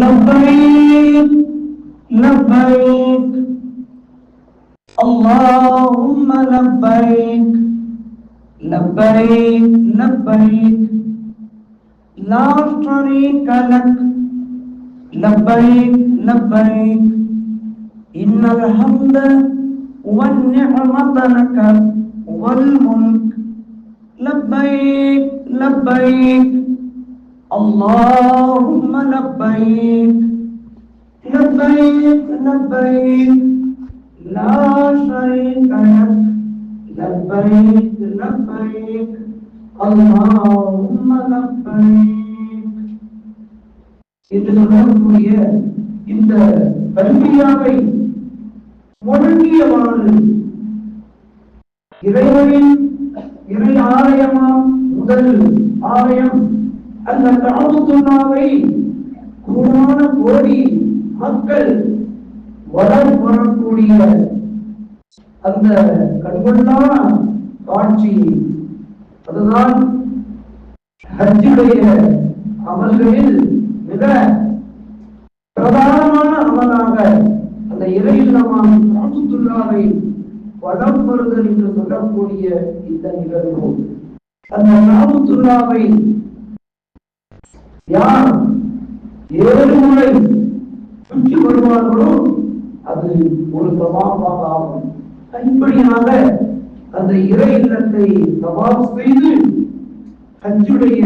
لبيك لبيك. اللهم لبيك لبيك لبيك. لا شريك لك. لبيك لبيك. إن الحمد والنعمة لك والملك. لبيك لبيك. اللهم لبيك. لبيك لبيك لا شريك لك لبيك لبيك اللهم لبيك என்று சொல்லக்கூடிய இந்த கல்வியாவை முழங்கியவாறு இறைவனின் இறை ஆலயமாம் முதல் ஆலயம் அந்த காபத்துல்லாவை கூடான கோடி மக்கள் வளம் வரக்கூடிய அந்த கண்கொள்ளான காட்சி. அதுதான் ஹஜ்ஜுடைய அமல்களில் மிக பிரதானமான அமலாக அந்த இறையில் நாம் காபத்துல்லாவை வளம் வருதல் என்று சொல்லக்கூடிய இந்த நிகழ்வு. அந்த காபத்துல்லாவை யார் ஏழு முறை வெற்றி பெறுவார்களோ அது ஒரு சமாபாக ஆகும். இப்படியாக அந்த இறை இல்லத்தை சவால் செய்து ஹஜ்ஜுடைய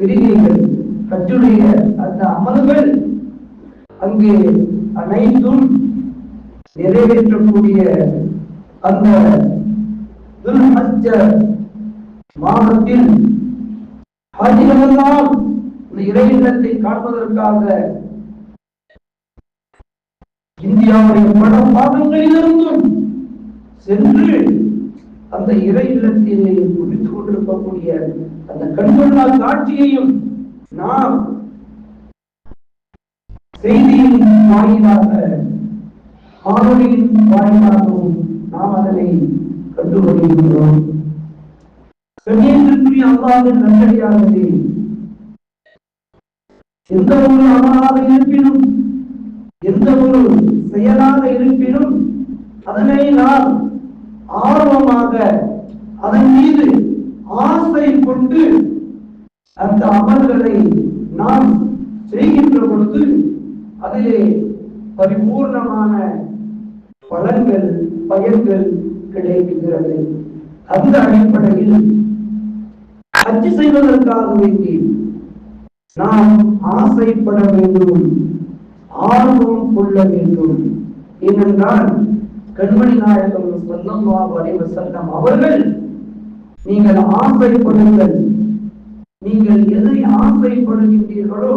கிரிகைகள் ஹஜ்ஜுடைய அந்த அமல்கள் அங்கே அனைத்தும் நிறைவேற்றக்கூடிய அந்த துல்ஹஜ்ஜ மாதத்தில் ஹஜ்ஜிலெல்லாம் இந்த இறை காண்பதற்காக இந்தியாவுடைய பல பாகங்களிலிருந்தும் சென்று அந்த இறை இல்லத்திலே குடித்துக் கொண்டிருக்கக்கூடிய அந்த கண்கொள்ளா காட்சியையும் நாம் செய்தியின் வாயிலாக காணொலியின் வாயிலாகவும் நாம் அதனை கண்டு வருகின்றோம் கண்ணியத்திற்குரிய அல்லாவின் நன்றியாகவே எந்த ஒரு அமலாக இருப்பினும் எந்த ஒரு செயலாக இருப்பினும் அதனை நாம் ஆர்வமாக அதன் மீது ஆசை கொண்டு அந்த அமல்களை நாம் செய்கின்ற பொழுது அதிலே பரிபூர்ணமான பலன்கள் பயன்கள் கிடைக்கின்றது அந்த அடிப்படையில் அச்சு செய்வதற்காக வேண்டி நாம் ஆசைப்பட வேண்டும் ஆர்வம் கொள்ள வேண்டும். ஏனென்றால் கண்மணி நாயகம் ஸல்லல்லாஹு அலைஹி சங்கம் அவர்கள் நீங்கள் ஆசைப்படுங்கள். நீங்கள் எதை ஆசைப்படுகின்றீர்களோ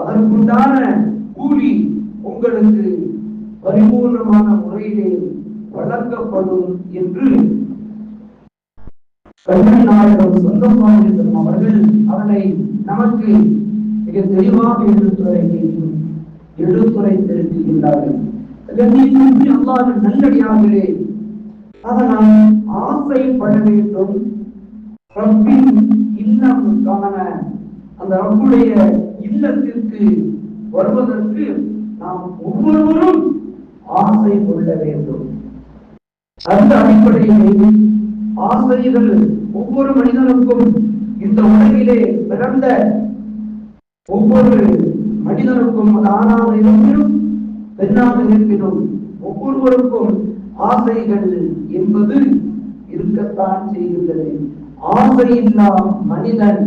அதற்குண்டான கூலி உங்களுக்கு பரிபூர்ணமான முறையிலே வழங்கப்படும் என்று கண்மணி நாயகம் ஸல்லல்லாஹு அலைஹி வஸல்லம் அவர்கள் அதனை நமக்கு மிக தெளிவாக எடுத்துரைத்து எடுத்துரைத்திருக்கின்றார்கள் கண்ணியத்திற்கு அல்லாஹ்வின் நல்லடியார்களே அதனால் ஆசைப்பட வேண்டும். ரப்பின் இல்லம் காண அந்த ரப்புடைய இல்லத்திற்கு வருவதற்கு நாம் ஒவ்வொருவரும் ஆசை கொள்ள வேண்டும். அந்த அடிப்படையில் ஆசைகள் ஒவ்வொரு மனிதனுக்கும் இந்த உலகிலே பிறந்த ஒவ்வொரு மனிதனுக்கும் ஆணாக இருப்பினும் பெண்ணாக இருப்பினும் ஒவ்வொருவருக்கும் ஆசைகள் என்பது இருக்கத்தான் செய்கின்றது. ஆசை இல்லா மனிதன்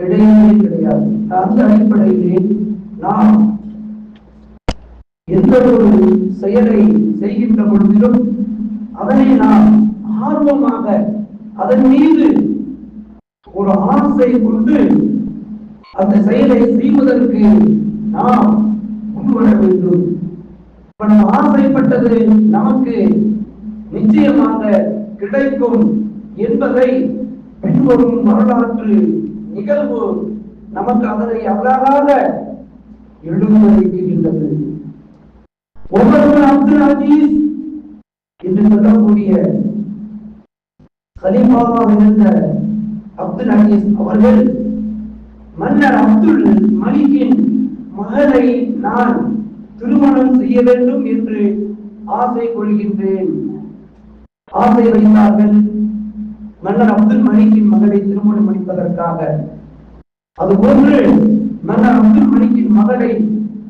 கிடையவே கிடையாது. அந்த அடிப்படையிலே நாம் எந்த ஒரு செயலை செய்கின்ற பொழுதிலும் அதனை நாம் ஆர்வமாக அதன் மீது ஒரு ஆசை கொண்டு அந்த செயலை செய்வதற்கு நாம் முன்வர வேண்டும். இப்ப நம்ம ஆசைப்பட்டது நமக்கு நிச்சயமாக கிடைக்கும் என்பதை பின்வரும் வரலாற்று நிகழ்வு நமக்கு அதனை அழகாக எடுத்துரைக்கின்றது ஒவ்வொரு அப்துல் அஜீஸ் என்று சொல்லக்கூடிய கலிபாவாக இருந்த அப்துல் அஜீஸ் அவர்கள் மன்னர் அப்துல் மலிக்கின் மகளை நான் திருமணம் செய்ய வேண்டும் என்று ஆசை கொள்கின்றேன். ஆசை வைத்தார்கள் மன்னர் அப்துல் மலிக்கின் மகளை திருமணம் முடிப்பதற்காக. அதுபோன்று மன்னர் அப்துல் மலிக்கின் மகளை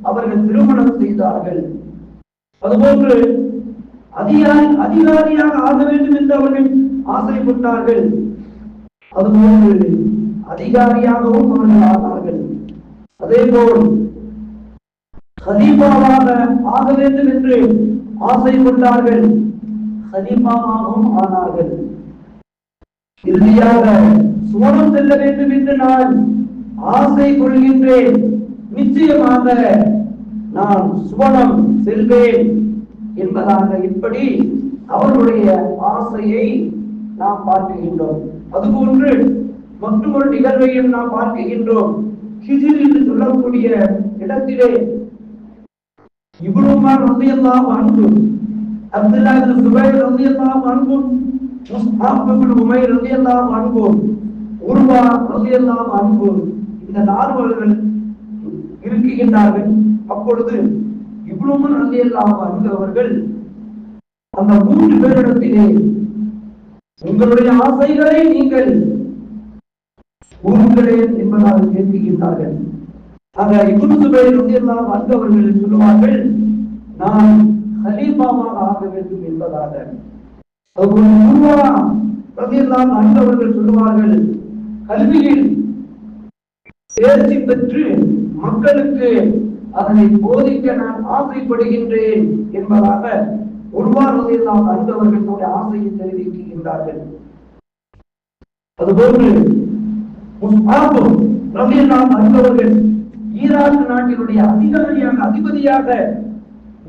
அவர்கள் திருமணம் செய்தார்கள். அதுபோன்று அதிகாரி அதிகாரியாக ஆக வேண்டும் என்று அவர்கள் ஆசைப்பட்டார்கள். அதுபோன்று அதிகாரியாகவும் அவர்கள் ஆனார்கள் அதேபோல் ஹலீஃபாவாக ஆக வேண்டும் என்று ஆசைப்பட்டார்கள். ஹலீஃபாவாகவும் ஆனார்கள். இறுதியாக சுவனம் செல்ல வேண்டும் என்று நான் ஆசை கொள்கின்றேன். நிச்சயமாக நான் சுவனம் செல்வேன். என்பதாக இப்படி அவருடைய ஆசையை நாம் பார்க்கின்றோம். அதுபோன்று மற்றொரு நிகழ்வையும் நாம் பார்க்கின்றோம். ஹிஜிர் என்று சொல்லக்கூடிய இடத்திலே இப்னுமார் ரலியல்லாஹு அன்பும் அப்துல்லா இப்னு சுபைர் ரலியல்லாஹு அன்பும் முஸ்ஹாப் இப்னு உமைர் அன்பும் உருவா உர்வா ரலியல்லாஹு அன்ஹு இந்த நால்வர்கள் இருக்குகின்றார்கள் அப்பொழுது இப்னுமர் ரலியல்லாஹு அன்ஹு அவர்கள் அந்த மூன்று பேரிடத்திலே உங்களுடைய ஆசைகளை நீங்கள் கூறுகிறேன் என்பதாக கேட்கின்றார்கள். ஆக இப்னு சுபைர் ரலியல்லாஹு அன்ஹு அவர்கள் சொல்லுவார்கள் நான் ஹலீஃபாவாக ஆக வேண்டும் என்பதாக. அதுபோல ரலியல்லாஹு அன்ஹு அவர்கள் சொல்லுவார்கள் கல்வியில் தேர்ச்சி பெற்று மக்களுக்கு அதனை போதிக்க நான் ஆசைப்படுகின்றேன் என்பதாக உருவானதையெல்லாம் அறிந்தவர்கள் தன்னுடைய ஆசையை தெரிவிக்கின்றார்கள். அதுபோன்று முஸ்ஆபும் அறிந்தவர்கள் ஈராக் நாட்டினுடைய அதிகாரியாக அதிபதியாக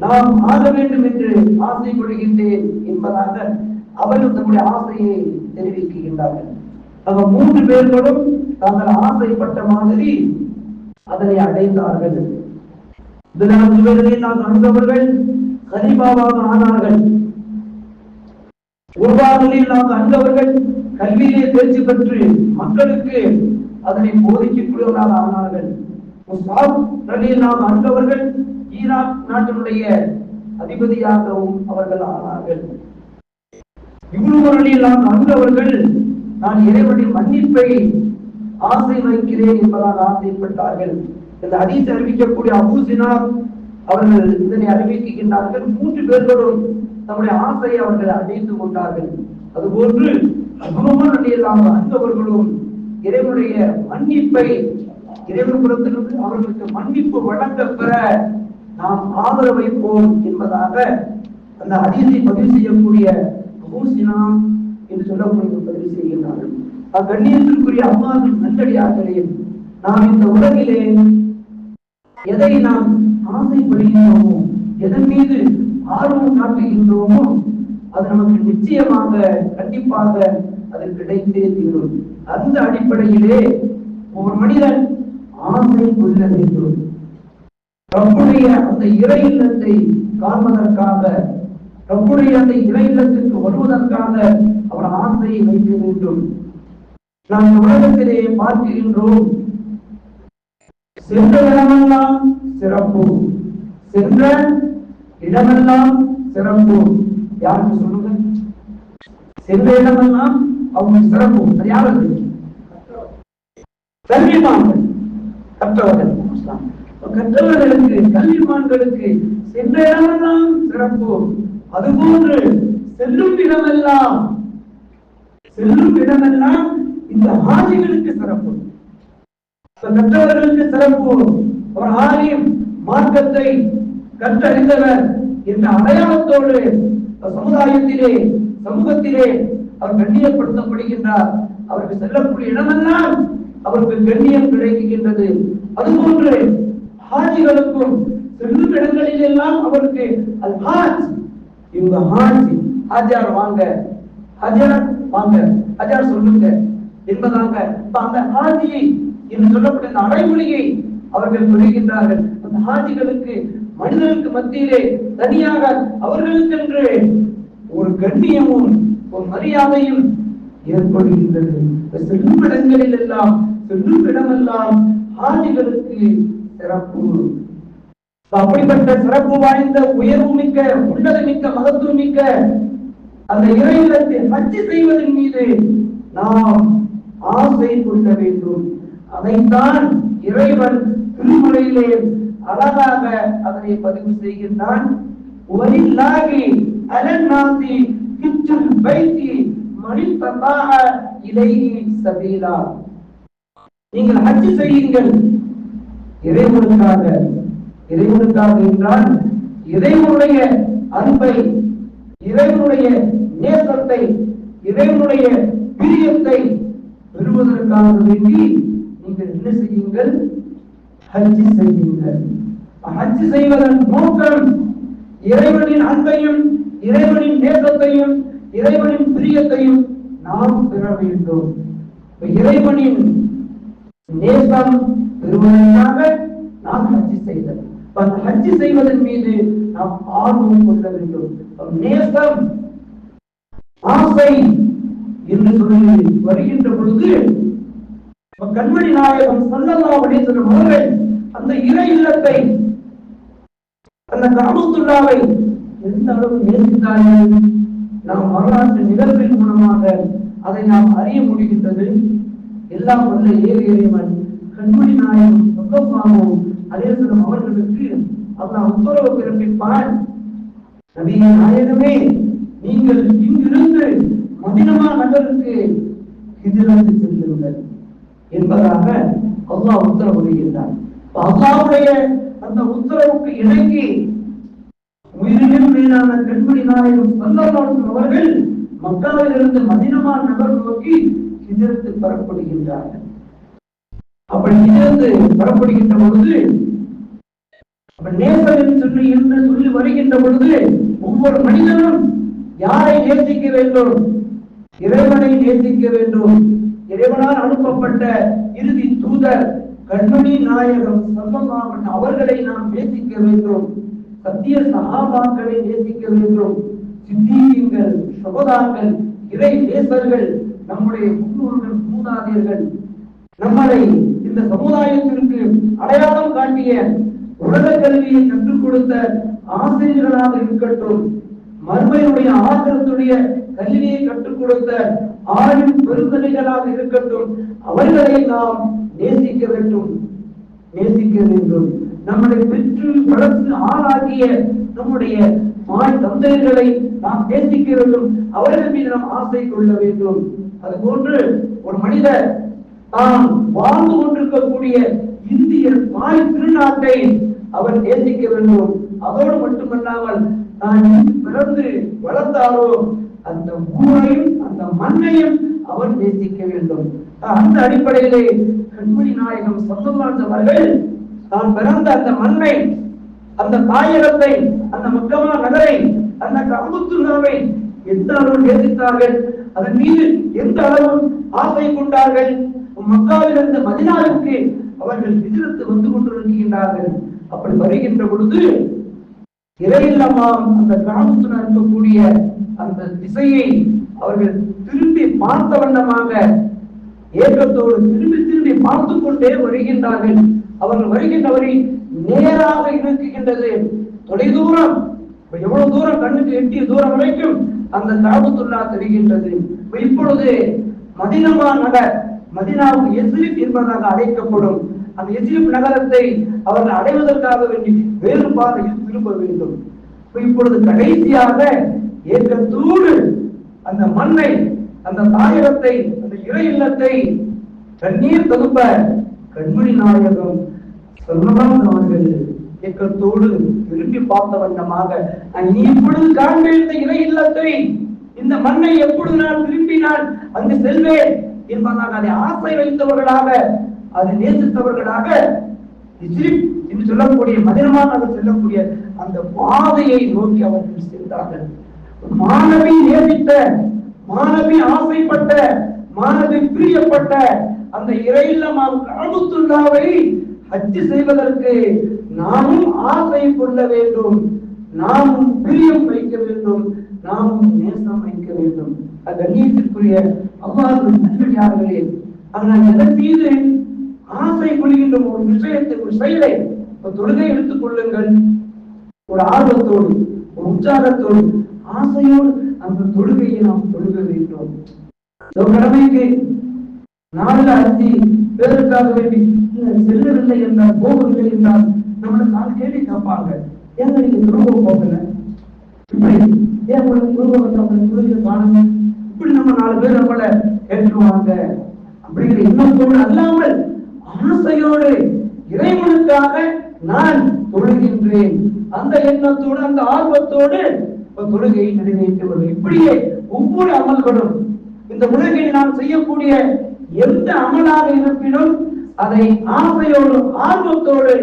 நாம் ஆக வேண்டும் என்று ஆசைப்படுகின்றேன் என்பதாக அவர்கள் தன்னுடைய ஆசையை தெரிவிக்கின்றார்கள். ஆக மூன்று பேர்களும் தாங்கள் ஆசைப்பட்ட மாதிரி அதனை அடைந்தார்கள். இதனால் இவர்களை நாம் கண்டவர்கள் கலிபாவாக ஆனார்கள். உருவாதலில் நாம் கண்டவர்கள் கல்வியிலே தேர்ச்சி பெற்று மக்களுக்கு அதனை போதிக்கக்கூடியவர்களாக ஆனார்கள். முஸ்ஆப் நாம் அறிந்தவர்கள் ஈராக் நாட்டினுடைய அதிபதியாகவும் அவர்கள் ஆனார்கள். இவ்வளவு நாம் அறிந்தவர்கள் நான் இறைவனின் மன்னிப்பை ஆசை வைக்கிறேன் என்பதாக ஆசைப்பட்டார்கள். இந்த ஹதீஸ் அறிவிக்கக்கூடிய அபூசினா அவர்கள் இதனை அறிவிக்கின்றார்கள். மூன்று பேர்களும் தம்முடைய ஆசையை அவர்கள் அடைந்து கொண்டார்கள். அதுபோன்று அபுமர் அந்தவர்களும் இறைவனுடைய மன்னிப்பை இறைவனிடத்திலிருந்து அவர்களுக்கு மன்னிப்பு வழங்க பெற நாம் ஆதரவு வைப்போம் என்பதாக அந்த ஹதீஸை பதிவு செய்யக்கூடிய அபூசினா என்று சொல்லக்கூடிய பதிவு செய்கின்றார்கள். கண்ணியத்திற்குரிய அம்மாவின் நல்லடியார்களே நாம் இந்த உலகிலே எதை நாம் ஆசைப்படுகின்றோமோ எதன் மீது ஆர்வம் காட்டுகின்றோமோ அது நமக்கு நிச்சயமாக கண்டிப்பாக அது கிடைத்தே தீரும். அந்த அடிப்படையிலே ஒரு மனிதன் ஆசை கொள்ள வேண்டும். ரப்புடைய அந்த இறை இல்லத்தை காண்பதற்காக ரப்புடைய அந்த இறை இல்லத்திற்கு வருவதற்காக அவர் ஆசையை வைக்க வேண்டும். நாம் உலகத்திலே பார்க்கின்றோம் சென்ற இடமெல்லாம் சிறப்பு. சென்ற இடமெல்லாம் சிறப்பு. யாருக்கு சொல்லுங்க? சென்ற இடமெல்லாம் அவங்க சிறப்பு. அது யாருக்கு? கல்விமான்கள் கற்றவர்கள். கற்றவர்களுக்கு கல்விமான்களுக்கு சென்ற இடமெல்லாம் சிறப்பு. அதுபோன்று செல்லும் இடமெல்லாம் செல்லும் இடமெல்லாம் இந்த ஆதிகளுக்கு சிறப்பு. மற்றவர்களுக்கு சிறப்பு ஒரு ஆலயம் மார்க்கத்தை கற்றறிந்தவர் என்ற அடையாளத்தோடு சமுதாயத்திலே சமூகத்திலே அவர் கண்ணியப்படுத்தப்படுகின்றார். அவருக்கு செல்லக்கூடிய இடமெல்லாம் அவருக்கு கண்ணியம் கிடைக்கின்றது அதுபோன்று ஹாஜிகளுக்கும் செல்லும் இடங்களில் எல்லாம் அவருக்கு அல் ஹாஜ். இவங்க ஹாஜி. ஹாஜார் வாங்க. ஹஜார் வாங்க. ஹஜார் சொல்லுங்க. என்பதாக அந்த ஹாஜி என்று சொல்லப்பட்ட இந்த அடைமொழியை அவர்கள் சொல்லுகின்றார்கள் அந்த ஹாஜிகளுக்கு மனிதர்களுக்கு மத்தியிலே தனியாக அவர்களுக்கென்று ஒரு கண்ணியமும் ஒரு மரியாதையும் ஏற்படுகின்றது. செல்லும் இடங்களில் எல்லாம் செல்லும் இடமெல்லாம் ஹாஜிகளுக்கு சிறப்பு. அப்படிப்பட்ட சிறப்பு வாய்ந்த உயர்வு மிக்க உள்ளது மிக்க மகத்துவம் மிக்க அந்த இறைநிலத்தை ஹஜ்ஜி செய்வதன் மீது நாம் ஆசை கொள்ள வேண்டும். அதைத்தான் இறைவன் திருமலையிலே அழகாக அதனை பதிவு செய்கின்றான். வலில்லாஹி அலன்னாசி கிச்சுல் பைத்தி மனித்ததாக இலையி சபீலா. நீங்கள் ஹஜ் செய்யுங்கள். இறைவனுக்காக இறைவனுக்காக என்றால் இறைவனுடைய அன்பை இறைவனுடைய நேசத்தை இறைவனுடைய பிரியத்தை பெறுவதற்காக வேண்டி நீங்கள் என்ன செய்யுங்கள்? ஹஜ் செய்யுங்கள். ஹஜ் செய்வதன் நோக்கம் இறைவனின் அன்பையும் இறைவனின் நேசத்தையும் இறைவனின் பிரியத்தையும் நாம் பெற வேண்டும். இறைவனின் நேசம் பெறுவதற்காக நாம் ஹஜ் செய்தல். அந்த ஹஜ் செய்வதன் மீது நாம் ஆர்வம் கொள்ள வேண்டும். நேசம் ஆசை என்று சொல்லி வருகின்ற பொழுது கண்மணி நாயகம் சொல்லலாம் அப்படின்னு அவர்கள் அந்த இறை இல்லத்தை அந்த காமத்துள்ளாவை எந்த அளவு நேசித்தார்கள்? நாம் வரலாற்று நிகழ்வின் மூலமாக அதை நாம் அறிய முடிகின்றது. எல்லாம் வல்ல ஏறி இறைவன் கண்மணி நாயகம் சொந்தமாகவும் அலேசனம் அவர்களுக்கு அல்லாஹ் உத்தரவு பிறப்பிப்பான் நபிய நாயகமே நீங்கள் இங்கிருந்து மதினமா நகருக்கு எதிராக செல்லுங்கள் என்பதாக அல்லாஹ் உத்தரவிடுகின்றார் அப்ப அல்லாவுடைய அந்த உத்தரவுக்கு இணங்கி உயிரிலும் மேலான கண்மணி நாயகம் சல்லல்லாஹு அவர்கள் மக்காவிலிருந்து மதினமா நபர் நோக்கி எதிர்த்து பெறப்படுகின்றார்கள் அப்படி ஹிஜ்ரத்து பெறப்படுகின்ற பொழுது நேசரின் சொல்லி என்று சொல்லி வருகின்ற பொழுது ஒவ்வொரு மனிதனும் யாரை நேசிக்க வேண்டும்? இறைவனை நேசிக்க வேண்டும். இறைவனால் அனுப்பப்பட்ட இறுதி தூதர் கண்மணி நாயகம் சல்லல்லாஹு அவர்களை நாம் நேசிக்க வேண்டும். சத்திய சகாபாக்களை நேசிக்க வேண்டும். சித்தீகங்கள் சுகதாங்கள் இறை நேசர்கள் நம்முடைய முன்னோர்கள் மூதாதையர்கள். நம்மளை இந்த சமுதாயத்திற்கு அடையாளம் காட்டிய உலக கல்வியை கற்றுக் கொடுத்த ஆசிரியர்களாக இருக்கட்டும் மர்மையுடைய ஆசிரத்துடைய கல்வியை கற்றுக் கொடுத்த ஆளும் பெருந்தனைகளாக இருக்கட்டும் அவர்களை நாம் நேசிக்க வேண்டும் நேசிக்க வேண்டும். நம்மளை பெற்று வளர்த்து ஆளாக்கிய நம்முடைய மாய் தந்தையர்களை நாம் நேசிக்க வேண்டும் அவர்கள் மீது நாம் ஆசை கொள்ள வேண்டும். அது போன்று ஒரு மனிதர் தான் வாழ்ந்து கொண்டிருக்கக்கூடிய இந்திய தாய் திருநாட்டை அவர் நேசிக்க வேண்டும். அதோடு மட்டுமல்லாமல் தான் பிறந்து வளர்ந்தாலும் அந்த ஊரையும் அந்த மண்ணையும் அவர் நேசிக்க வேண்டும். அந்த அடிப்படையிலே கண்மணி நாயகம் சொந்தமானவர்கள் தான் பிறந்த அந்த மண்ணை அந்த தாயகத்தை அந்த மக்கமா நகரை அந்த கபுத்துல்லாவை எந்த அளவு நேசித்தார்கள் அதன் மீது எந்த அளவு ஆசை கொண்டார்கள் மக்காவிலிருந்து மதினாவிற்கு அவர்கள் எதிர்த்து வந்து கொண்டிருக்கின்றார்கள். அப்படி வருகின்ற பொழுது இறையில்லமாம் அந்த கிராமத்துல இருக்கக்கூடிய அந்த திசையை அவர்கள் திரும்பி பார்த்த வண்ணமாக ஏக்கத்தோடு திரும்பி திரும்பி பார்த்து கொண்டே வருகின்றார்கள். அவர்கள் வருகின்ற வழி நேராக இருக்குகின்றது தொலைதூரம். எவ்வளவு தூரம் கண்ணுக்கு எட்டிய தூரம் வரைக்கும் அந்த கிராமத்துள்ளா தெரிகின்றது. இப்பொழுது மதினமா நகர் மதினாவுக்கு எஸ்ரிப் என்பதாக அழைக்கப்படும் அந்த எஜிப்த் நகரத்தை அவர்கள் அடைவதற்காக வேண்டி வேறு பாதையில் திரும்ப வேண்டும். இப்பொழுது கடைசியாக ஏக்கத்தோடு அந்த மண்ணை அந்த தாயகத்தை அந்த இறை இல்லத்தை கண்ணீர் தகுப்ப கண்மணி நாயகம் சொல்லலாம் அவர்கள் ஏக்கத்தோடு விரும்பி பார்த்த வண்ணமாக நான் இப்பொழுது காண்பேன் இந்த இறை இல்லத்தை. இந்த மண்ணை எப்பொழுது நான் விரும்பினால் அங்கு செல்வேன் என்பதாக அதை ஆசை வைத்தவர்களாக அதை நேசித்தவர்களாக என்று சொல்லக்கூடிய மதினமாக செல்லக்கூடிய அந்த பாதையை நோக்கி அவர்கள் சென்றார்கள். மாணவி நேசித்த மாணவி ஆசைப்பட்ட மாணவி பிரியப்பட்ட அந்த இறையில்லாவை காபத்துல்லாவை ஹஜ் செய்வதற்கு நாமும் ஆசை கொள்ள வேண்டும். நாமும் பிரியம் வைக்க வேண்டும். நாமும் நேசம் வைக்க வேண்டும். கண்ணியத்திற்குரிய அவ்வாறு நல்லடியார்களே ஆக அதனால் எதன் மீது ஆசை கொள்கின்ற ஒரு விஷயத்தை ஒரு செயலை ஒரு தொழுகை எடுத்துக் கொள்ளுங்கள். ஒரு ஆர்வத்தோடு ஒரு உற்சாகத்தோடு ஆசையோடு அந்த தொழுகையை நாம் தொழுக வேண்டும். கடமைக்கு நாளில் அத்தி பேருக்காக வேண்டி செல்லவில்லை என்றால் போகவில்லை என்றால் நம்மளை நாலு கேள்வி கேட்பாங்க ஏங்க நீங்க துருவ போகல? இப்படி ஏன் உங்களுக்கு துருவ வந்து துருவிய காணுங்க இப்படி நம்ம நாலு பேர் நம்மளை கேட்டுருவாங்க. அப்படிங்கிற எண்ணத்தோடு அல்லாமல் ஆசையோடு இறைவனுக்காக நான் தொழுகின்றேன். அந்த எண்ணத்தோடு அந்த ஆர்வத்தோடு தொழுகையை நிறைவேற்றி வருவேன். இப்படியே ஒவ்வொரு அமல்களும் இந்த உலகில் நாம் செய்யக்கூடிய எந்த அமலாக இருப்பினும் அதை ஆசையோடு ஆர்வத்தோடு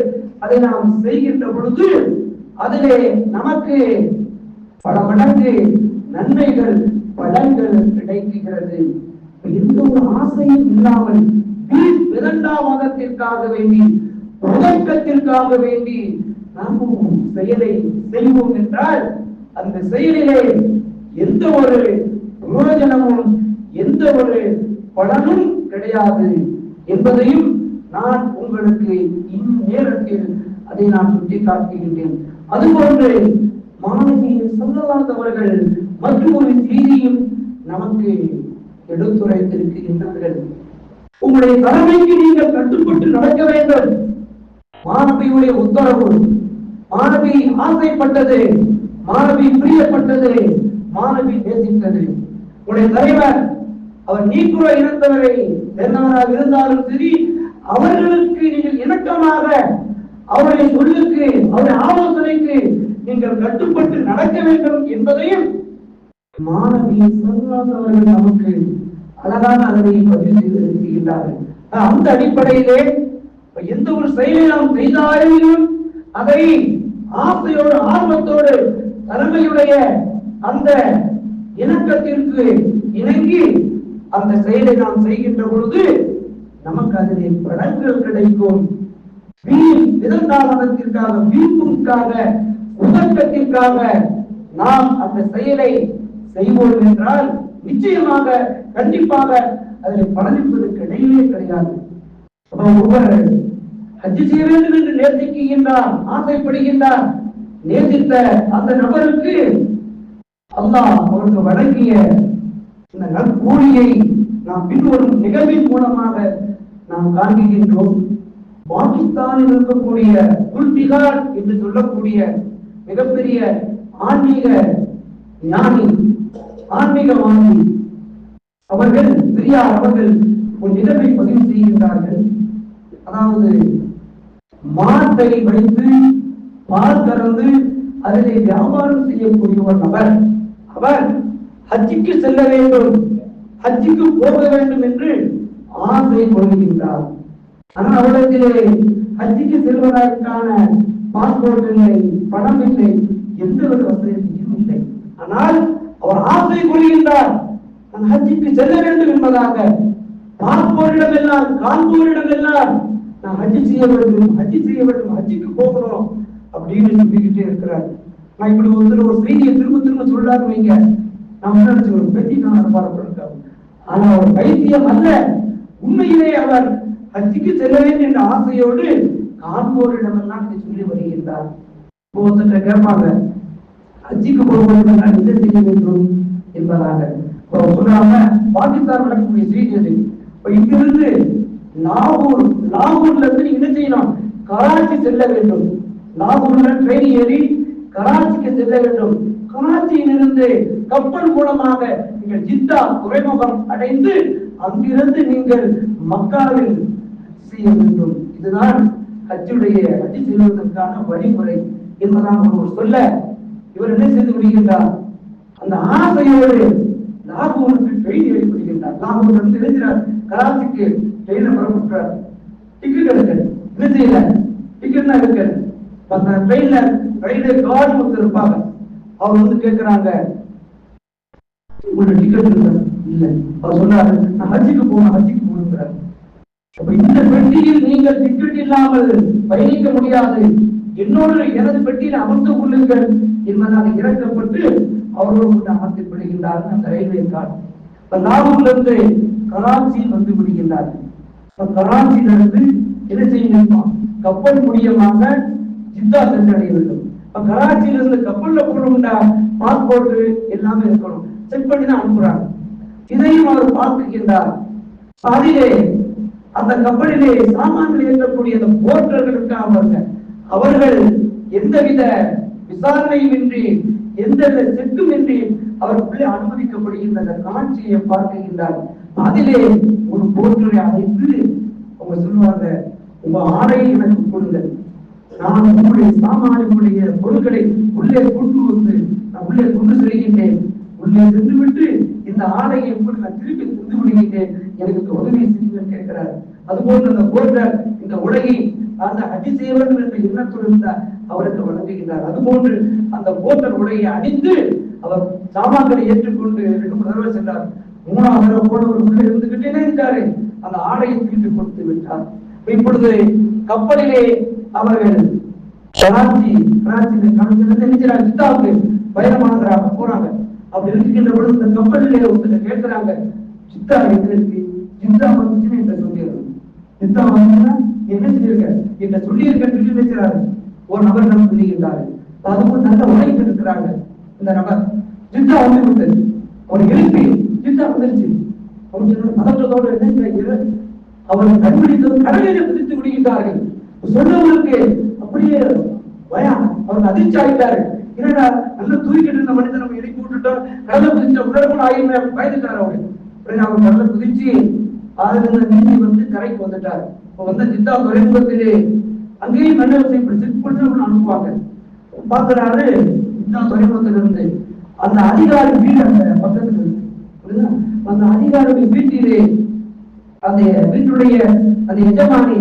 அதை நாம் செய்கின்ற பொழுது அதிலே நமக்கு பல மடங்கு நன்மைகள் பலன்கள் கிடைக்கிறது எந்த ஒரு ஆசையும் இல்லாமல் வீண் வேண்டி உழைக்கத்திற்காக வேண்டி நாமும் செயலை செய்வோம் என்றால் அந்த செயலிலே எந்த ஒரு பிரயோஜனமும் எந்த ஒரு பலனும் கிடையாது என்பதையும் நான் உங்களுக்கு இந்நேரத்தில் அதை நான் சுட்டிக்காட்டுகின்றேன். அதுபோன்று மாணவி சொல்லலாதவர்கள் மற்றும் ஒரு செய்தியும் நமக்கு எடுத்துரைத்திருக்கின்றார்கள். உங்களுடைய தலைமைக்கு நீங்கள் கட்டுப்பட்டு நடக்க வேண்டும். மாணவியுடைய உத்தரவு மாணவி ஆசைப்பட்டது மாணவி பிரியப்பட்டது மாணவி நேசித்தது. உங்களுடைய தலைவர் அவர் நீக்குற இருந்தவரை சேர்ந்தவராக இருந்தாலும் சரி அவர்களுக்கு நீங்கள் இணக்கமாக அவருடைய சொல்லுக்கு அவருடைய ஆலோசனைக்கு நீங்கள் கட்டுப்பட்டு நடக்க வேண்டும் என்பதையும் மாணவி சொல்லாதவர்கள் நமக்கு அழகான அதனை பதிவு செய்திருக்கின்றார்கள் அந்த அடிப்படையிலே எந்த ஒரு செயலை நாம் செய்தாலும் அதை ஆசையோடு ஆர்வத்தோடு தலைமையுடைய அந்த இணக்கத்திற்கு இணங்கி அந்த செயலை நாம் செய்கின்ற பொழுது நமக்கு அதிலே பலன்கள் கிடைக்கும். வீண் விதந்தாவனத்திற்காக வீழ்ப்புக்காக உதக்கத்திற்காக நாம் அந்த செயலை செய்வோம் என்றால் நிச்சயமாக கண்டிப்பாக அதில் பலனிப்பதற்கு இடையிலே கிடையாது. அப்ப ஒருவர் ஹஜ் செய்ய வேண்டும் என்று நேர்த்திக்குகின்றார் ஆசைப்படுகின்றார். நேசித்த அந்த நபருக்கு அல்லாஹ் அவருக்கு வழங்கிய இந்த நற்கூலியை நாம் பின்வரும் நிகழ்வின் மூலமாக நாம் காண்கின்றோம். பாகிஸ்தானில் இருக்கக்கூடிய குல்பிகார் என்று சொல்லக்கூடிய மிகப்பெரிய ஆன்மீக ஞானி ஆன்மீகவாதி அவர்கள் பெரியார் அவர்கள் ஒரு நிகழ்வை பதிவு செய்கின்றார்கள். அதாவது மாட்டை வைத்து பால் கறந்து அதிலே வியாபாரம் செய்யக்கூடிய ஒரு நபர். அவர் ஹஜ்ஜிக்கு செல்ல வேண்டும் ஹஜ்ஜிக்கு போக வேண்டும் என்று ஆசை கொள்கின்றார். ஆனால் அவரிடத்திலே ஹஜ்ஜிக்கு செல்வதற்கான பாஸ்போர்ட் இல்லை பணம் இல்லை எந்த ஒரு வசதியும் இல்லை. ஆனால் அவர் ஆசை கொள்கின்றார். நான் ஹஜ்ஜிக்கு செல்ல வேண்டும் என்பதாக. பார்ப்போரிடம் எல்லாம் காண்போரிடம் எல்லாம் நான் ஹஜ்ஜி செய்ய வேண்டும் ஹஜ்ஜி செய்ய வேண்டும் ஹஜ்ஜிக்கு போகணும் அப்படின்னு சொல்லிக்கிட்டே இருக்கிறார். நான் இப்படி வந்து ஒரு செய்தியை திரும்ப திரும்ப சொல்றாரு வைங்க. நான் நினைச்சு ஒரு பைத்தியக்காரர் பார்ப்பிருக்காரு ஆனா அவர் பைத்தியம் அல்ல. உண்மையிலே அவர் ஹஜ்ஜிக்கு செல்ல வேண்டும் என்ற ஆசையோடு காண்போரிடமெல்லாம் இதை சொல்லி வருகின்றார். இப்போ கேட்பாங்க ஹஜ்ஜிக்கு போகும்போது நான் என்ன செய்ய வேண்டும் என்பதாக சொல்லாம சொல்றாங்க பாகிஸ்தான் நடக்கக்கூடிய செய்தி இப்போ இங்கிருந்து லாகூர் லாகூர்ல இருந்து நீங்க என்ன செய்யணும்? கராச்சி செல்ல வேண்டும். லாகூர்ல ட்ரெயின் ஏறி கராச்சிக்கு செல்ல வேண்டும். கராச்சியிலிருந்து கப்பல் மூலமாக நீங்கள் ஜித்தா துறைமுகம் அடைந்து அங்கிருந்து நீங்கள் மக்காவில் செய்ய வேண்டும். இதுதான் ஹஜ்ஜுடைய ஹஜ் செல்வதற்கான வழிமுறை என்பதாக ஒருவர் சொல்ல இவர் என்ன செய்து விடுகின்றார் அந்த ஆசையோடு லாகூருக்கு ட்ரெயின் ஏற்படுகின்றார் லாகூர் வந்து எழுதுகிறார் கராச்சிக்கு ட்ரெயினை புறப்பட்டார். டிக்கெட் எடுக்க. என்ன செய்யல? டிக்கெட் தான் எடுக்க. அந்த ட்ரெயின்ல ரயில்வே கார்டு ஒருத்தர் இருப்பாங்க. அவர் வந்து கேட்கிறாங்க உங்களோட டிக்கெட் இருக்கா இல்ல. அவர் சொன்னாரு நான் ஹஜ்ஜுக்கு போகணும் ஹஜ்ஜுக்கு போகணுங்கிறார் அப்ப இந்த பெட்டியில் நீங்கள் டிக்கெட் இல்லாமல் பயணிக்க முடியாது. என்னோடு எனது பெட்டியில் அமர்ந்து கொள்ளுங்கள் என்பதாக இறக்கப்பட்டு அவரோடு கொண்டு அமர்த்தப்படுகின்றார் அந்த ரயில்வே கார்டு இப்ப லாகூர்லேருந்து கராச்சி வந்து விடுகின்றார்கள் இப்ப கராச்சியில இருந்து என்ன செய்யணுமா கப்பல் மூலியமாக ஜித்தா சென்றடைய வேண்டும். இப்ப கராச்சியில இருந்து கப்பல்ல போகணும்னா பாஸ்போர்ட் எல்லாமே இருக்கணும். செக் பண்ணி தான் அனுப்புறாங்க. இதையும் அவர் பார்த்துக்கின்றார் அதிலே அந்த கப்பலிலே சாமான்கள் ஏற்றக்கூடிய அந்த போர்ட்டர்கள் இருக்காங்க அவர்கள் எந்தவித விசாரணையுமின்றி எந்தவித செட்டுமின்றி இன்றி அவருக்குள்ளே அனுமதிக்கப்படுகின்ற அந்த காட்சியை பார்க்கின்றார் அதிலே ஒரு போற்றரை அழைத்து அவங்க சொல்லுவாங்க உங்க ஆடையை எனக்கு கொடுங்கள் நான் உங்களுடைய சாமானியனுடைய பொருட்களை உள்ளே கொண்டு வந்து நான் உள்ளே கொண்டு செல்கின்றேன். உள்ளே சென்று விட்டு இந்த ஆடையை உங்களுக்கு நான் திருப்பி தந்து விடுகின்றேன். எனக்கு உதவி செய்யுங்கள் கேட்கிறார். அதுபோன்று அந்த போன்ற இந்த உலகை அந்த அடி செய்ய வேண்டும் என்ற எண்ணத்துடன் இருந்தார் அவருக்கு வழங்குகின்றார். அதுபோன்று அந்த போர்ட்டர் உடையை அணிந்து அவர் சாமான்களை ஏற்றுக்கொண்டு ரெண்டு மூணு தடவை சென்றார். மூணாவது தடவை போனவர் உள்ளே இருந்துகிட்டே இருந்தாரு அந்த ஆடையை திருப்பி கொடுத்து விட்டார். இப்பொழுது கப்பலிலே அவர்கள் கராச்சி கராச்சி கராச்சியிலிருந்து நினைக்கிறாங்க ஜித்தாவுக்கு பயணமாகிறாங்க போறாங்க. அப்படி இருக்கின்ற பொழுது இந்த கப்பலிலே ஒருத்தர் கேட்கிறாங்க சித்தா எங்க இருக்கு ஜித்தா வந்துச்சுன்னு என்ற சொல்லிடுறாங்க ஜித்தா வந்துச்சுன்னா என்ன சொல்லியிருக்க? என்ன சொல்லியிருக்க சொல்லி நினைக்கிறாரு ஒரு நபர் நம்ம சொல்லுகின்றாரு அதுவும் நல்ல உழைப்பு இருக்கிறாங்க இந்த நபர் ஜித்தா வந்து கொடுத்தது ஒரு எழுப்பி ஜித்தா வந்துருச்சு அவர் சொன்ன பதற்றத்தோடு என்ன செய்கிறார் அவர்கள் கண்பிடித்தது கடலிலே குதித்து விடுகின்றார்கள் சொன்னவர்களுக்கு அப்படியே பயம். அவர்கள் அதிர்ச்சி ஆகிட்டார்கள். என்னடா நல்ல தூக்கிட்டு இருந்த மனிதன் நம்ம இறக்கி விட்டுட்டோம் கடலை குதிச்ச உடற்பட ஆயுமே பயந்துட்டார் அவர். அவர் கடலை குதிச்சு அதுல நீந்தி வந்து கரைக்கு வந்துட்டார். இப்ப வந்த ஜித்தா துறைமுகத்திலே அங்கேயும் மண்டலத்தை இப்படி அனுப்புவாங்க. பார்க்கிறாரு ஜித்தா துறைமுகத்திலிருந்து. அந்த அதிகாரி வீடு அந்த பக்கத்துல இருக்கு. அந்த அதிகாரி வீட்டிலே அந்த வீட்டுடைய அந்த எஜமானி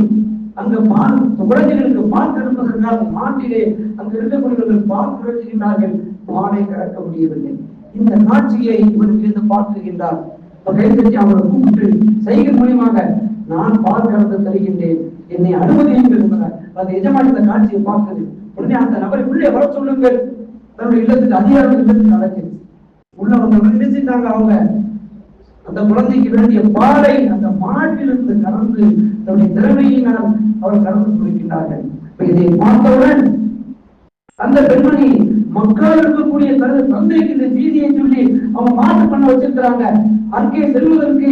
அங்க மான் குழந்தைகளுக்கு மான் திரும்புவதற்காக மாட்டிலே அங்கு இருக்கக்கூடியவர்கள் பால் குறைச்சிருந்தார்கள் மானை கறக்க முடியவில்லை. இந்த காட்சியை இவருக்கு இருந்து பார்க்குகின்றார் இப்ப கை அவரை கூப்பிட்டு செய்கை மூலியமாக நான் பால் கறந்து தருகின்றேன். என்னை அனுமதியுங்கள் என்பதால் அந்த எஜமானி இந்த காட்சியை பார்த்தது உடனே அந்த நபரை உள்ளே வர சொல்லுங்கள். தன்னுடைய இல்லத்துக்கு அதிகாரம் இல்லத்துக்கு நடக்குது உள்ள வந்தவங்க என்ன செய்தாங்க அவங்க. அந்த குழந்தைக்கு வேண்டிய பாலை அந்த மாட்டிலிருந்து கலந்து தன்னுடைய திறமையினால் அவர் கலந்து கொடுக்கின்றார்கள். இதை பார்த்தவுடன் அந்த பெண்மணி மக்கள் இருக்கக்கூடிய தனது தந்தைக்கு இந்த செய்தியை சொல்லி அவங்க மாற்று பண்ண வச்சிருக்கிறாங்க. அங்கே செல்வதற்கு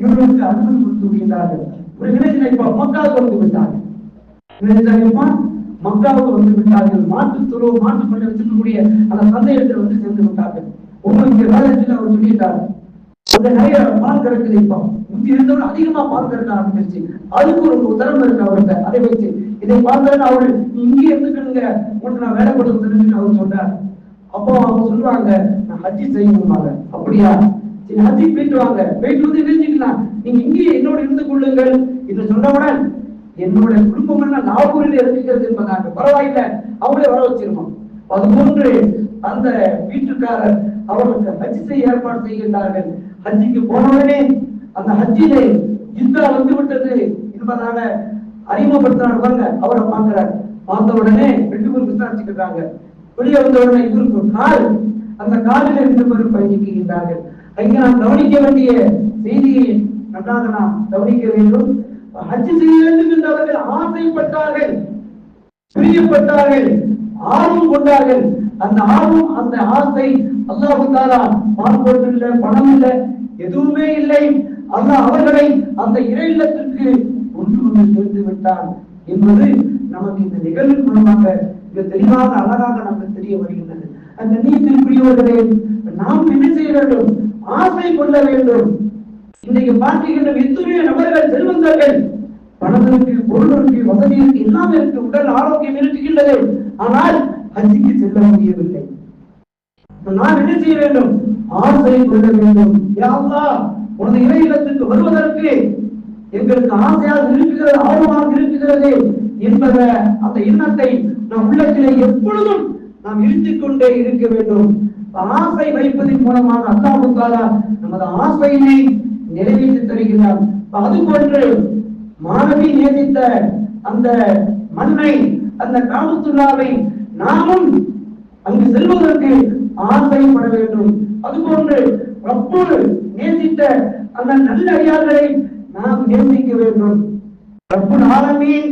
இவர்களுக்கு அனுமதி கொடுத்து விடுகிறார்கள் ஒரு இளைஞனை இப்ப மக்காவுக்கு வந்து விட்டார்கள் மக்காவுக்கு வந்து விட்டார்கள். மாற்று துறவு மாற்று பண்ண வச்சிருக்கக்கூடிய அந்த சந்தையத்தில் வந்து சேர்ந்து விட்டார்கள். உங்களுக்கு வேலை அவர் சொல்லிட்டார்கள் நிறைய பால் கறக்குது இப்போ முந்தி இருந்தவங்க அதிகமா பால் கறக்க ஆரம்பிச்சிருச்சு. அதுக்கு ஒரு உதரம் இருக்கு அவர்கிட்ட. அதை வைத்து இதை பார்த்தா அவரு நீ இங்கே இருந்துக்கணுங்க உனக்கு நான் வேலை கொடுத்து தெரிஞ்சுன்னு அவர் சொல்றார். அப்போ அவங்க சொல்லுவாங்க நான் ஹஜ்ஜி செய்யணுமாங்க அப்படியா? சரி ஹஜ்ஜி போயிட்டு வாங்க. போயிட்டு வந்து தெரிஞ்சுக்கலாம் நீங்க இங்கேயே என்னோட இருந்து கொள்ளுங்கள். என்று சொன்னவுடன் என்னோட குடும்பம் எல்லாம் நாகூரில் இருக்கிறது என்பதாங்க பரவாயில்லை. அவங்களே வர வச்சிருக்கோம். அதுபோன்று அந்த வீட்டுக்காரர் அவர்களுக்கு ஹஜ் செய்ய ஏற்பாடு செய்கின்றார்கள். ஹஜ்ஜிக்கு போனவுடனே அந்த ஹஜ்ஜிலே ஜித்தா வந்து விட்டது என்பதாக அறிமுகப்படுத்தினார் பாருங்க அவரை பார்க்கிறார். பார்த்த உடனே ரெண்டு பேரும் விசாரிச்சுக்கிறாங்க வெளியே வந்த உடனே இவருக்கு கால் அந்த காலில் ரெண்டு பேரும் பயணிக்கின்றார்கள். அங்க நாம் கவனிக்க வேண்டிய செய்தியை நன்றாக நாம் கவனிக்க வேண்டும். ஹஜ் செய்ய வேண்டும் என்று அவர்கள் ஆசைப்பட்டார்கள் பிரியப்பட்டார்கள் ஆர்வம் கொண்டார்கள். அந்த ஆர்வம் அந்த ஆசை அல்லாஹு தாலா பாஸ்போர்ட் இல்ல பணம் இல்ல எதுவுமே இல்லை. அல்லாஹ் அவர்களை அந்த இறை இல்லத்திற்கு கொண்டு சேர்த்து விட்டான் என்பது நமக்கு இந்த நிகழ்வின் மூலமாக மிக தெளிவாக அழகாக நமக்கு தெரிய வருகின்றது. அந்த நீதிக்குரியவர்களே நாம் என்ன செய்ய வேண்டும்? ஆசை கொள்ள வேண்டும். இன்னைக்கு பார்க்கின்ற எத்தனையோ நபர்கள் செல்வந்தர்கள் பணம் இருக்கு பொருள் இருக்கு வசதி இருக்கு எல்லாம் இருக்கு உடல் ஆரோக்கியம் இருக்கின்றது. ஆனால் ஹஜ்ஜிக்கு செல்ல முடியவில்லை. நான் என்ன செய்ய வேண்டும்? ஆசை கொள்ள வேண்டும். யா உனது இறை இல்லத்துக்கு வருவதற்கு எங்களுக்கு ஆசையாக இருக்கிறது ஆர்வமாக இருக்கிறது என்பத அந்த எண்ணத்தை நம் உள்ளத்திலே எப்பொழுதும் நாம் இருத்திக் கொண்டே இருக்க வேண்டும். ஆசை வைப்பதன் மூலமாக அல்லாஹு தாலா நமது ஆசையினை நிறைவேற்றி தருகிறார். அது போன்று மாணவி நேசித்த அந்த மண்ணை அந்த காமத்துள்ளாவை நாமும் அங்கு செல்வதற்கு ஆசைப்பட வேண்டும் அதுபோன்று ரப்பு நேசித்த அந்த நல்ல அடியார்களை நாம் நேசிக்க வேண்டும். ரப்புல் ஆலமீன்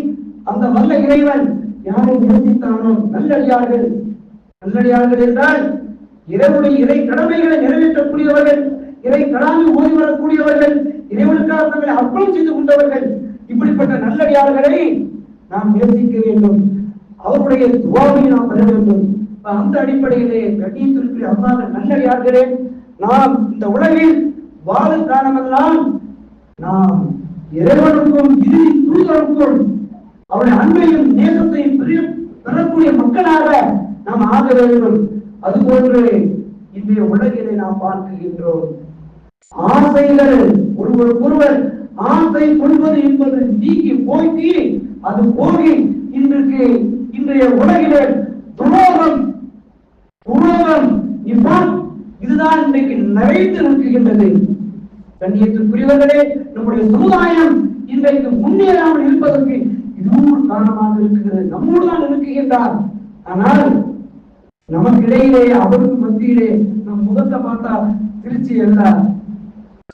அந்த வல்ல இறைவன் யாரை நேசித்தானோ நல்லடியார்கள் நல்லடியார்கள் என்றால் இறைவனுடைய இறை கடமைகளை நிறைவேற்றக்கூடியவர்கள் இறை கடாமல் ஓடி வரக்கூடியவர்கள் இறைவனுக்காக தங்களை அர்ப்பணம் செய்து கொண்டவர்கள். இப்படிப்பட்ட நல்லடியார்களை நாம் நேசிக்க வேண்டும். அவருடைய துவாவை நாம் பெற வேண்டும். அந்த அடிப்படையிலே கண்ணியத்திற்கு அல்லாத நல்லடியார்களே நாம் இந்த உலகில் வாழும் காலமெல்லாம் நாம் இறைவனுக்கும் இறுதி தூதருக்கும் அவருடைய அன்பையும் நேசத்தையும் பெறக்கூடிய மக்களாக நாம் ஆக வேண்டும். அதுபோன்று இன்றைய உலகிலே நாம் பார்க்கின்றோம். ஆசைகள் ஒருவருக்கொருவர் ஆசை கொள்வது என்பது நீக்கி போக்கி அது போகி இன்றைக்கு இன்றைய உலகிலே துரோகம் துரோகம் இப்பான் இதுதான் இன்றைக்கு நிறைந்து நிற்கின்றது. கண்ணியத்திற்குரியவர்களே நம்முடைய சமுதாயம் இன்றைக்கு முன்னேறாமல் இருப்பதற்கு இதுவும் ஒரு காரணமாக இருக்கிறது. நம்மோடு தான் இருக்குகின்றார் ஆனால் நமக்கு இடையிலே அவருக்கு மத்தியிலே நம் முகத்தை பார்த்தா திருச்சி எல்லாம்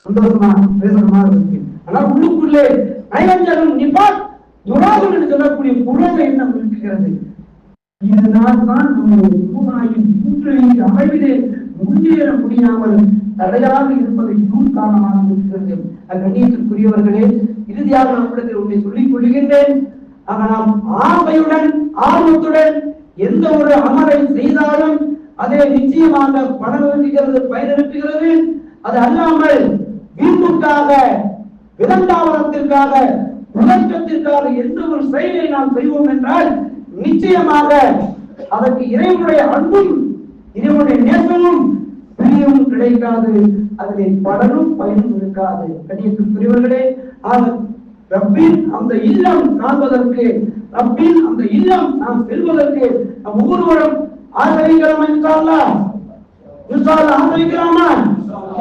சந்தோஷமா பேசணுமா இருக்கு. ஆனா உள்ளுக்குள்ளே நயஞ்சகம் நிபாத் துராகம் என்று சொல்லக்கூடிய புரோக எண்ணம் இருக்கிறது. இதனால் தான் நம்முடைய அமைவிலே முன்னேற முடியாமல் தடையாக இருப்பதை இன்னும் காரணமாக இருக்கிறது. கண்ணியத்திற்குரியவர்களே இறுதியாக நம்மிடத்தில் உன்னை சொல்லிக் கொள்கின்றேன் ஆக நாம் ஆசையுடன் ஆர்வத்துடன் எந்த ஒரு அமலை செய்தாலும் அதை நிச்சயமாக பணம் இருக்கிறது பயனளிக்கிறது அது அல்லாமல் வீட்டுக்காக விதண்டாவனத்திற்காக உலகத்திற்காக எந்த ஒரு செயலை நாம் செய்வோம் என்றால் நிச்சயமாக அதற்கு இறைவனுடைய அன்பும் இறைவனுடைய நேசமும் பிரியமும் கிடைக்காது. அதிலே பலனும் பயனும் இருக்காது. கண்ணியத்துக்குரியவர்களே ஆக ரப்பின் அந்த இல்லம் காண்பதற்கு ரப்பின் அந்த இல்லம் நாம் செல்வதற்கு நாம் ஒவ்வொருவரும் ஆதரிக்கிறோம் என்றாலா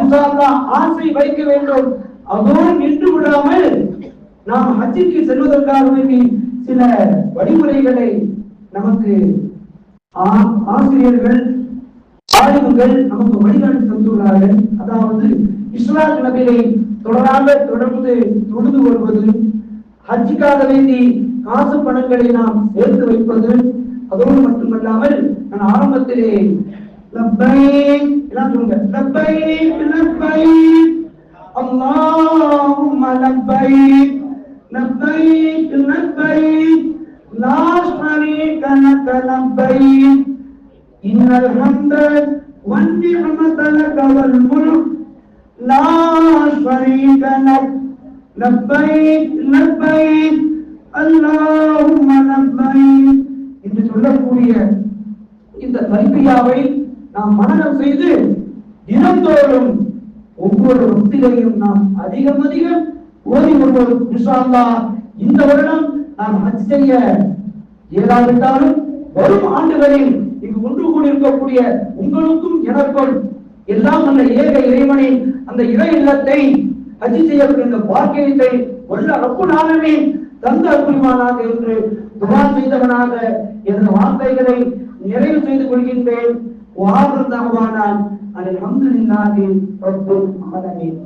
இன்ஷால்லா ஆசை வைக்க வேண்டும். அதோடு நின்று விடாமல் நாம் ஹஜ்ஜிக்கு செல்வதற்காக வேண்டி சில வழிமுறைகளை நமக்கு ஆ- ஆசிரியர்கள் ஆய்வுகள் நமக்கு வழிகாட்டி தந்துள்ளார்கள். அதாவது இஸ்லாம் நபியை தொடராக தொடர்ந்து தொழுது வருவது ஹஜ்ஜிக்காக வேண்டி காசு பணங்களை நாம் சேர்த்து வைப்பது அதோடு மட்டுமல்லாமல் நான் ஆரம்பத்திலே லப்பைக் எல்லாம் சொல்லுங்க. லப்பைக் லப்பைக் லா ஷரீக லக லப்பைக் இன்னல் ஹம்த வன் நிஅமத லக வல் முல்க் லா ஷரீக லக் லப்பைக் லப்பைக் அல்லாஹும்ம லப்பைக் என்று சொல்லக்கூடிய இந்த தல்பியாவை நாம் மனநம் செய்து தினந்தோறும் ஒவ்வொரு ஒத்திலையும் நாம் அதிகம் அதிகம் ஓதி வருவோம் இன்ஷா இந்த வருடம் நாம் ஹஜ் செய்ய இயலாவிட்டாலும் வரும் ஆண்டுகளில் இங்கு ஒன்று கூடியிருக்கக்கூடிய உங்களுக்கும் எனக்கும் எல்லாம் அந்த ஏக இறைவனின் அந்த இறை இல்லத்தை ஹஜ் செய்யக்கூடிய பாக்கியத்தை வல்ல ரப்பு நாளமே தந்த அற்புதமானாக என்று துவா செய்தவனாக எனது வார்த்தைகளை நிறைவு செய்து கொள்கின்றேன். வாருந்தாவானால் அல்ஹம்துலில்லாஹி ரப்பில் ஆலமீன்.